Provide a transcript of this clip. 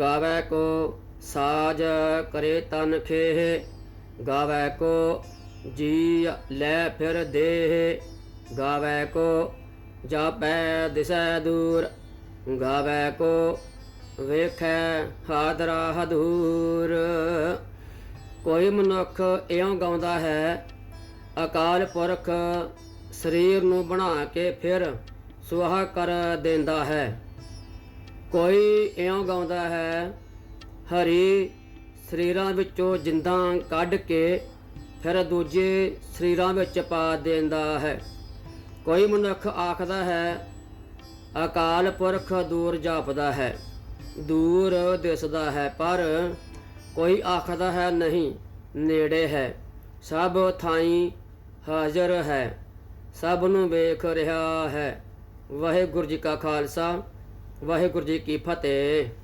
ਗਾਵੇ ਕੋ ਸਾਜ ਕਰੇ ਤਨ ਖੇਹ, ਗਾਵੇ ਕੋ ਜੀ ਲੈ ਫਿਰ ਦੇਹ, ਗਾਵੇ ਕੋ ਜਾਪੈ ਦਿਸੈ ਦੂਰ, ਗਾਵੇ ਕੋ ਵੇਖੈ ਹਾਦਰਾ ਹਦੂਰ। ਕੋਈ ਮਨੁੱਖ ਇਉਂ ਗਾਉਂਦਾ ਹੈ, ਅਕਾਲ ਪੁਰਖ ਸਰੀਰ ਨੂੰ ਬਣਾ ਕੇ ਫਿਰ ਸੁਆਹ ਕਰ ਦਿੰਦਾ ਹੈ। ਕੋਈ ਇਉਂ ਗਾਉਂਦਾ ਹੈ, ਹਰੀ ਸਰੀਰਾਂ ਵਿੱਚੋਂ ਜਿੰਦਾਂ ਕੱਢ ਕੇ ਫਿਰ ਦੂਜੇ ਸਰੀਰਾਂ ਵਿੱਚ ਪਾ ਦਿੰਦਾ ਹੈ। ਕੋਈ ਮਨੁੱਖ ਆਖਦਾ ਹੈ, ਅਕਾਲ ਪੁਰਖ ਦੂਰ ਜਾਪਦਾ ਹੈ, ਦੂਰ ਦਿਸਦਾ ਹੈ, ਪਰ ਕੋਈ ਆਖਦਾ ਹੈ ਨਹੀਂ, ਨੇੜੇ ਹੈ, ਸਭ ਥਾਈ ਹਾਜ਼ਰ ਹੈ, ਸਭ ਨੂੰ ਵੇਖ ਰਿਹਾ ਹੈ। ਵਾਹਿਗੁਰੂ ਜੀ ਕਾ ਖਾਲਸਾ। ਵਾਹਿਗੁਰੂ ਜੀ ਕੀ ਫਤਿਹ।